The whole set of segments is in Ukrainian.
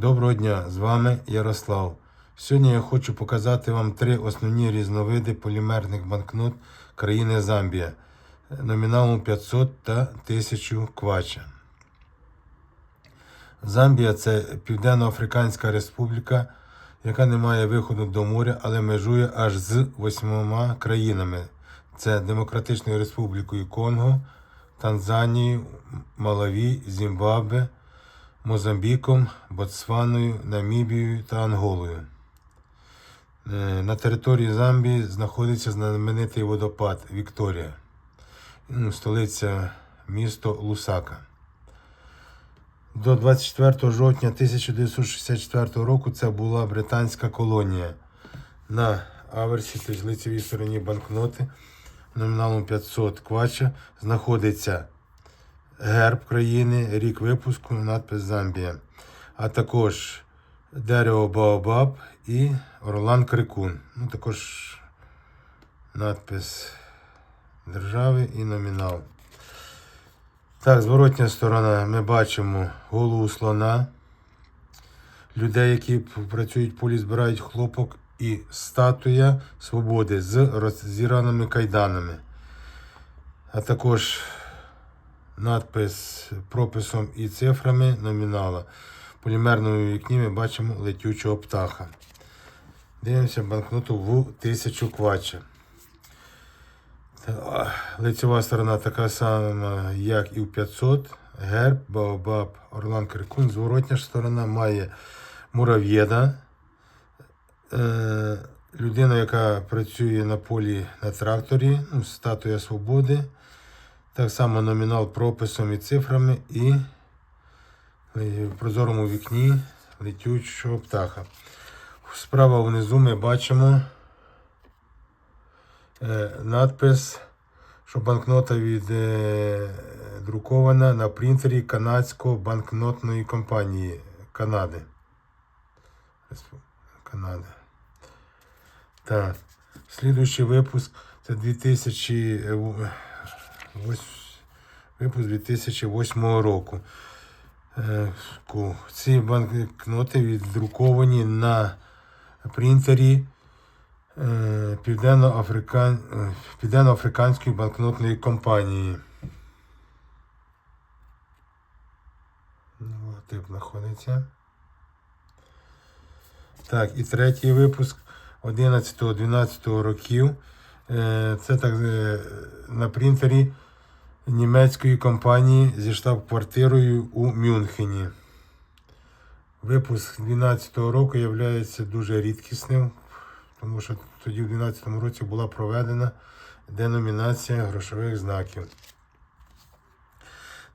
Доброго дня, з вами Ярослав. Сьогодні я хочу показати вам три основні різновиди полімерних банкнот країни Замбія номіналом 500 та 1000 квача. Замбія це Південно-Африканська Республіка, яка не має виходу до моря, але межує аж з восьмома країнами: це Демократичною Республікою Конго, Танзанією, Малаві, Зімбабве, Мозамбіком, Ботсваною, Намібією та Анголою. Е, На території Замбії знаходиться знаменитий водопад Вікторія, Ну, столиця місто Лусака. До 24 жовтня 1964 року це була британська колонія. На аверсі, тобто лицевій стороні банкноти номіналом 500 квача знаходиться герб країни, рік випуску, надпис Замбія, а також дерево Баобаб і Орлан Крикун. Ну, також надпис держави і номінал. Так, зворотня сторона ми бачимо голову слона, людей, які працюють в полі, збирають хлопок і статуя свободи з роззіраними кайданами. А також надпис прописом і цифрами номінала. В полімерному вікні ми бачимо летючого птаха. Дивимося банкноту в 1000 квача. Лицева сторона така сама, як і в 500. Герб, Баобаб, Орлан Крикун. Зворотня ж сторона має мурав'єда. Е, людина, яка працює на полі на тракторі, ну, статуя свободи. Так само номінал прописом і цифрами і в прозорому вікні летючого птаха. Справа внизу ми бачимо е, надпис, що банкнота віддрукована на принтері канадської банкнотної компанії Канади. Канада. Так. Слідуючий випуск це 2008 випуск 2008 року. Е, Ці банкноти віддруковані на принтері е, е, Південно-Африканської банкнотної компанії. Логотип знаходиться. Так, і третій випуск 11-12 років. Це так на принтері німецької компанії зі штаб-квартирою у Мюнхені. Випуск 2012 року є дуже рідкісним, тому що тоді в 2012 році була проведена деномінація грошових знаків.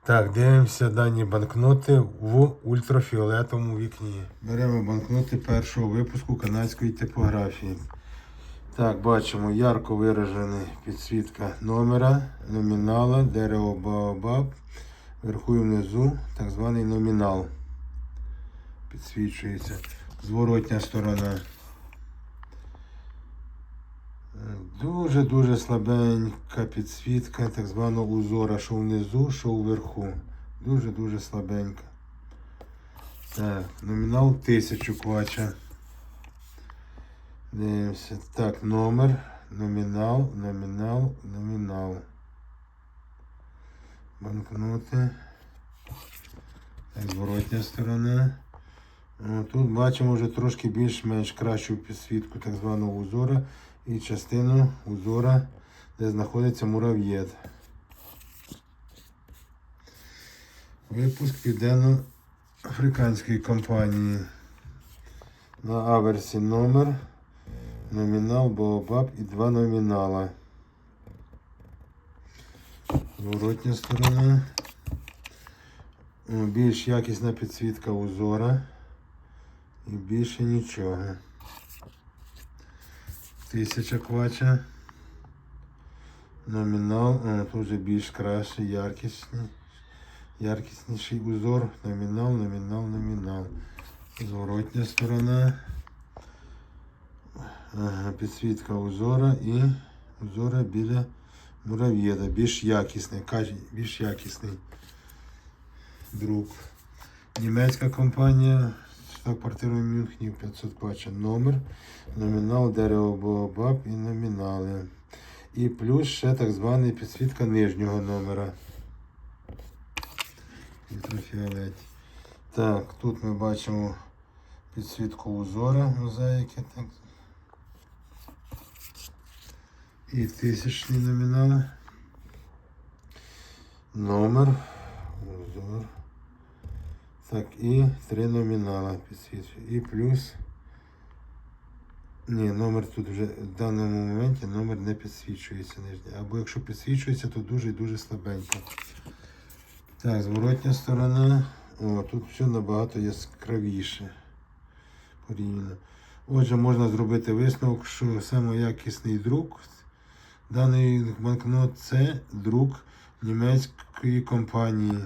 Так, дивимося дані банкноти в ультрафіолетовому вікні. Беремо банкноти першого випуску канадської типографії. Так, бачимо ярко виражена підсвітка номера, номінала, дерево Баобаб, вверху і внизу так званий номінал. Підсвічується. Зворотня сторона. Дуже-дуже слабенька підсвітка так званого узора, що внизу, що вверху. Дуже-дуже слабенька. Так, номінал 1000 квача. Дивимося. Так, номер, номінал, номінал, номінал. Банкноти. Так, зворотня сторона. Тут бачимо вже трошки більш-менш кращу підсвітку так званого узора і частину узора, де знаходиться мурав'єд. Випуск південно-африканської компанії. На аверсі номер, номінал, Бообаб і два номінала. Зворотня сторона. Більш якісна підсвітка узора. І більше нічого. Тисяча квача. Номінал. О, тут вже більш кращий, яркісний. Яркісніший узор. Номінал, номінал, номінал. Зворотня сторона. Підсвітка узора і узора біля мурав'єда. Більш якісний, більш якісний друк. Німецька компанія штаб-квартиру в Мюнхені 500 пача. Номер, номінал, дерево Бобаб і номінали. І плюс ще так званий підсвітка нижнього номера. Ультрафіолет. Так, тут ми бачимо підсвітку узора мозаїки. Так. І тисячні номінали. Номер. Узор. Так, і три номінала підсвічує. І плюс. Ні, номер тут вже в даному моменті номер не підсвічується. Або якщо підсвічується, то дуже і дуже слабенько. Так, зворотня сторона. О, тут все набагато яскравіше. Порівняно. Отже, можна зробити висновок, що самоякісний друк даний банкнот це друк німецької компанії.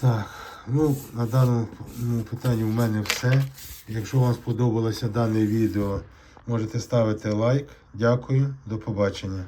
Так, ну на даному ну, питанні в мене все. Якщо вам сподобалося дане відео, можете ставити лайк. Дякую, до побачення.